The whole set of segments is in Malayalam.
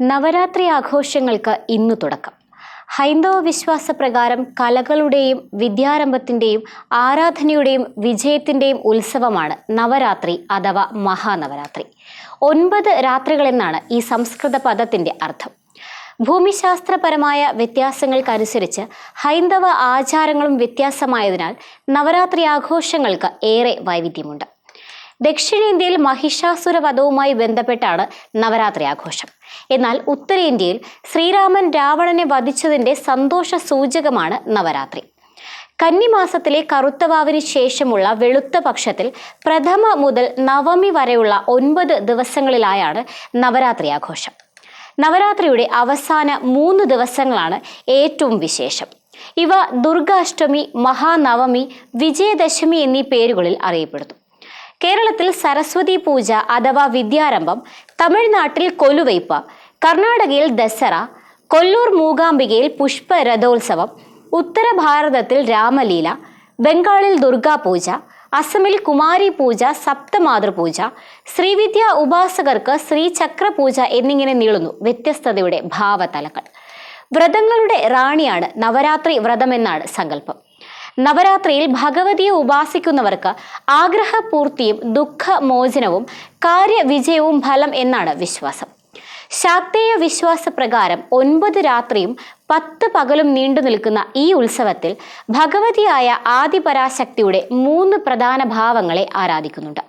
നവരാത്രി ആഘോഷങ്ങൾക്ക് ഇന്നു തുടക്കം. ഹൈന്ദവ വിശ്വാസ പ്രകാരം കലകളുടെയും വിദ്യാരംഭത്തിന്റെയും ആരാധനയുടെയും വിജയത്തിന്റെയും ഉത്സവമാണ് നവരാത്രി അഥവാ മഹാനവരാത്രി. ഒൻപത് രാത്രികളെന്നാണ് ഈ സംസ്കൃത പദത്തിന്റെ അർത്ഥം. ഭൂമിശാസ്ത്രപരമായ വ്യത്യാസങ്ങൾക്കനുസരിച്ച് ഹൈന്ദവ ആചാരങ്ങളും വ്യത്യാസമായതിനാൽ നവരാത്രി ആഘോഷങ്ങൾക്ക് ഏറെ വൈവിധ്യമുണ്ട്. ദക്ഷിണേന്ത്യയിൽ മഹിഷാസുര വധവുമായി ബന്ധപ്പെട്ടാണ് നവരാത്രി ആഘോഷം. എന്നാൽ ഉത്തരേന്ത്യയിൽ ശ്രീരാമൻ രാവണനെ വധിച്ചതിന്റെ സന്തോഷ സൂചകമാണ് നവരാത്രി. കന്നിമാസത്തിലെ കറുത്തവാവിന് ശേഷമുള്ള വെളുത്ത പക്ഷത്തിൽ പ്രഥമ മുതൽ നവമി വരെയുള്ള ഒൻപത് ദിവസങ്ങളിലായാണ് നവരാത്രി ആഘോഷം. നവരാത്രിയുടെ അവസാന മൂന്ന് ദിവസങ്ങളാണ് ഏറ്റവും വിശേഷം. ഇവ ദുർഗാഷ്ടമി മഹാനവമി വിജയദശമി എന്നീ പേരുകളിൽ അറിയപ്പെടുന്നു. കേരളത്തിൽ സരസ്വതി പൂജ അഥവാ വിദ്യാരംഭം തമിഴ്നാട്ടിൽ കൊലുവയ്പ് കർണാടകയിൽ ദസറ കൊല്ലൂർ മൂകാംബികയിൽ പുഷ്പ രഥോത്സവം ഉത്തര ഭാരതത്തിൽ രാമലീല ബംഗാളിൽ ദുർഗാപൂജ അസമിൽ കുമാരി പൂജ സപ്തമാതൃപൂജ ശ്രീവിദ്യ ഉപാസകർക്ക് ശ്രീചക്ര പൂജ എന്നിങ്ങനെ നീളുന്നു വ്യത്യസ്തതയുടെ ഭാവതലങ്ങൾ. വ്രതങ്ങളുടെ റാണിയാണ് നവരാത്രി വ്രതമെന്നാണ് സങ്കല്പം. നവരാത്രിയിൽ ഭഗവതിയെ ഉപാസിക്കുന്നവർക്ക് ആഗ്രഹപൂർത്തിയും ദുഃഖമോചനവും കാര്യവിജയവും ഫലം എന്നാണ് വിശ്വാസം. ശാക്തേയ വിശ്വാസപ്രകാരം ഒൻപത് രാത്രിയും പത്ത് പകലും നീണ്ടു നിൽക്കുന്ന ഈ ഉത്സവത്തിൽ ഭഗവതിയായ ആദിപരാശക്തിയുടെ മൂന്ന് പ്രധാന ഭാവങ്ങളെ ആരാധിക്കുന്നുണ്ട്.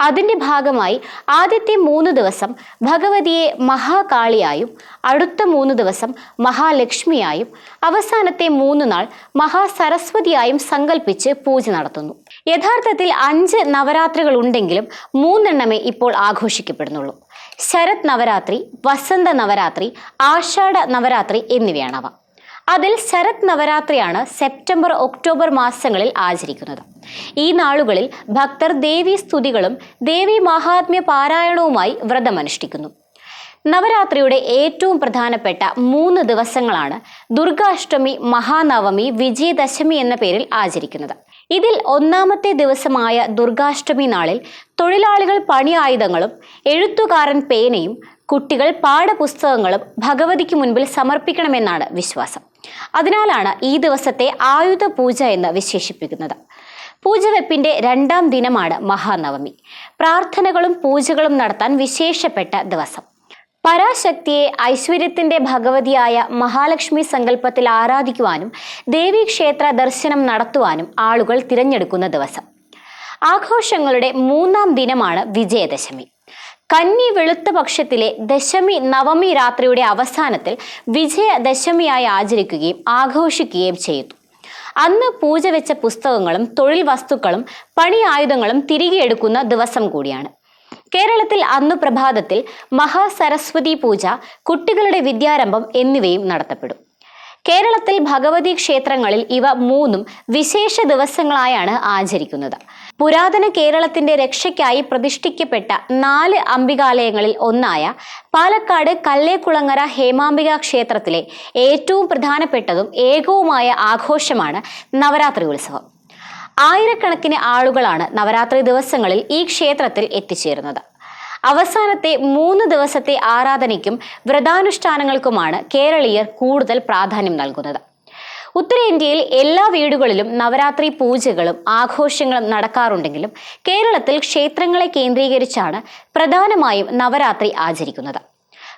അതിന്റെ ഭാഗമായി ആദ്യത്തെ മൂന്ന് ദിവസം ഭഗവതിയെ മഹാകാളിയായും അടുത്ത മൂന്ന് ദിവസം മഹാലക്ഷ്മിയായും അവസാനത്തെ മൂന്ന് നാൾ മഹാസരസ്വതിയായും സങ്കല്പിച്ച് പൂജ നടത്തുന്നു. യഥാർത്ഥത്തിൽ അഞ്ച് നവരാത്രികൾ ഉണ്ടെങ്കിലും മൂന്നെണ്ണമേ ഇപ്പോൾ ആഘോഷിക്കപ്പെടുന്നുള്ളൂ. ശരത് നവരാത്രി വസന്ത നവരാത്രി ആഷാഢ നവരാത്രി എന്നിവയാണവ അതിൽ ശരത് നവരാത്രിയാണ് സെപ്റ്റംബർ ഒക്ടോബർ മാസങ്ങളിൽ ആചരിക്കുന്നത്. ഈ നാളുകളിൽ ഭക്തർ ദേവി സ്തുതികളും ദേവി മഹാത്മ്യ പാരായണവുമായി വ്രതമനുഷ്ഠിക്കുന്നു. നവരാത്രിയുടെ ഏറ്റവും പ്രധാനപ്പെട്ട മൂന്ന് ദിവസങ്ങളാണ് ദുർഗാഷ്ടമി മഹാനവമി വിജയദശമി എന്ന പേരിൽ ആചരിക്കുന്നത്. ഇതിൽ ഒന്നാമത്തെ ദിവസമായ ദുർഗാഷ്ടമി നാളിൽ തൊഴിലാളികൾ പണി ആയുധങ്ങളും എഴുത്തുകാരൻ പേനയും കുട്ടികൾ പാഠപുസ്തകങ്ങളും ഭഗവതിക്ക് മുൻപിൽ സമർപ്പിക്കണമെന്നാണ് വിശ്വാസം. അതിനാലാണ് ഈ ദിവസത്തെ ആയുധ പൂജ എന്ന് വിശേഷിപ്പിക്കുന്നത്. പൂജവെപ്പിന്റെ രണ്ടാം ദിനമാണ് മഹാനവമി. പ്രാർത്ഥനകളും പൂജകളും നടത്താൻ വിശേഷപ്പെട്ട ദിവസം. പരാശക്തിയെ ഐശ്വര്യത്തിന്റെ ഭഗവതിയായ മഹാലക്ഷ്മി സങ്കല്പത്തിൽ ആരാധിക്കുവാനും ദേവീക്ഷേത്ര ദർശനം നടത്തുവാനും ആളുകൾ തിരഞ്ഞെടുക്കുന്ന ദിവസം. ആഘോഷങ്ങളുടെ മൂന്നാം ദിനമാണ് വിജയദശമി. കന്നി വെളുത്ത പക്ഷത്തിലെ ദശമി നവമി രാത്രിയുടെ അവസാനത്തിൽ വിജയദശമിയായി ആചരിക്കുകയും ആഘോഷിക്കുകയും ചെയ്തു. അന്ന് പൂജ വെച്ച പുസ്തകങ്ങളും തൊഴിൽ വസ്തുക്കളും പണി ആയുധങ്ങളും തിരികെ എടുക്കുന്ന ദിവസം കൂടിയാണ്. കേരളത്തിൽ അന്നു പ്രഭാതത്തിൽ മഹാസരസ്വതി പൂജ കുട്ടികളുടെ വിദ്യാരംഭം എന്നിവയും നടത്തപ്പെടും. കേരളത്തിൽ ഭഗവതി ക്ഷേത്രങ്ങളിൽ ഇവ മൂന്നും വിശേഷ ദിവസങ്ങളായാണ് ആചരിക്കുന്നത്. പുരാതന കേരളത്തിന്റെ രക്ഷയ്ക്കായി പ്രതിഷ്ഠിക്കപ്പെട്ട നാല് അംബികാലയങ്ങളിൽ ഒന്നായ പാലക്കാട് കല്ലേക്കുളങ്ങര ഹേമാംബിക ക്ഷേത്രത്തിലെ ഏറ്റവും പ്രധാനപ്പെട്ടതും ഏകവുമായ ആഘോഷമാണ് നവരാത്രി ഉത്സവം. ആയിരക്കണക്കിന് ആളുകളാണ് നവരാത്രി ദിവസങ്ങളിൽ ഈ ക്ഷേത്രത്തിൽ എത്തിച്ചേരുന്നത്. അവസാനത്തെ മൂന്ന് ദിവസത്തെ ആരാധനയ്ക്കും വ്രതാനുഷ്ഠാനങ്ങൾക്കുമാണ് കേരളീയർ കൂടുതൽ പ്രാധാന്യം നൽകുന്നത്. ഉത്തരേന്ത്യയിൽ എല്ലാ വീടുകളിലും നവരാത്രി പൂജകളും ആഘോഷങ്ങളും നടക്കാറുണ്ടെങ്കിലും കേരളത്തിൽ ക്ഷേത്രങ്ങളെ കേന്ദ്രീകരിച്ചാണ് പ്രധാനമായും നവരാത്രി ആചരിക്കുന്നത്.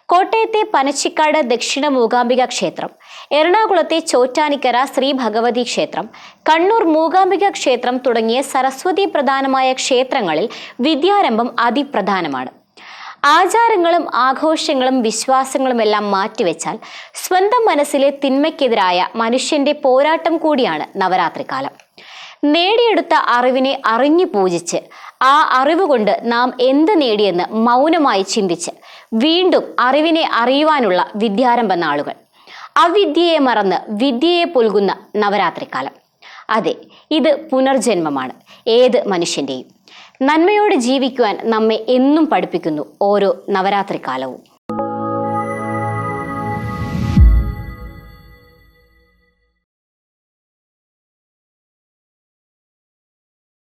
കോട്ടയത്തെ പനച്ചിക്കാട് ദക്ഷിണ മൂകാംബിക ക്ഷേത്രം എറണാകുളത്തെ ചോറ്റാനിക്കര ശ്രീ ഭഗവതി ക്ഷേത്രം കണ്ണൂർ മൂകാംബിക ക്ഷേത്രം തുടങ്ങിയ സരസ്വതി പ്രധാനമായ ക്ഷേത്രങ്ങളിൽ വിദ്യാരംഭം അതിപ്രധാനമാണ്. ആചാരങ്ങളും ആഘോഷങ്ങളും വിശ്വാസങ്ങളും എല്ലാം മാറ്റിവെച്ചാൽ സ്വന്തം മനസ്സിലെ തിന്മയ്ക്കെതിരായ മനുഷ്യന്റെ പോരാട്ടം കൂടിയാണ് നവരാത്രി കാലം നേടിയെടുത്ത അറിവിനെ അറിഞ്ഞു പൂജിച്ച് ആ അറിവ് കൊണ്ട് നാം എന്ത് നേടിയെന്ന് മൗനമായി ചിന്തിച്ച് വീണ്ടും അറിവിനെ അറിയുവാനുള്ള വിദ്യാരംഭ നാളുകൾ അവിദ്യയെ മറന്ന് വിദ്യയെ പുൽകുന്ന നവരാത്രിക്കാലം. അതെ ഇത് പുനർജന്മമാണ് ഏത് മനുഷ്യന്റെയും നന്മയോട് ജീവിക്കുവാൻ നമ്മെ എന്നും പഠിപ്പിക്കുന്നു ഓരോ നവരാത്രി കാലവും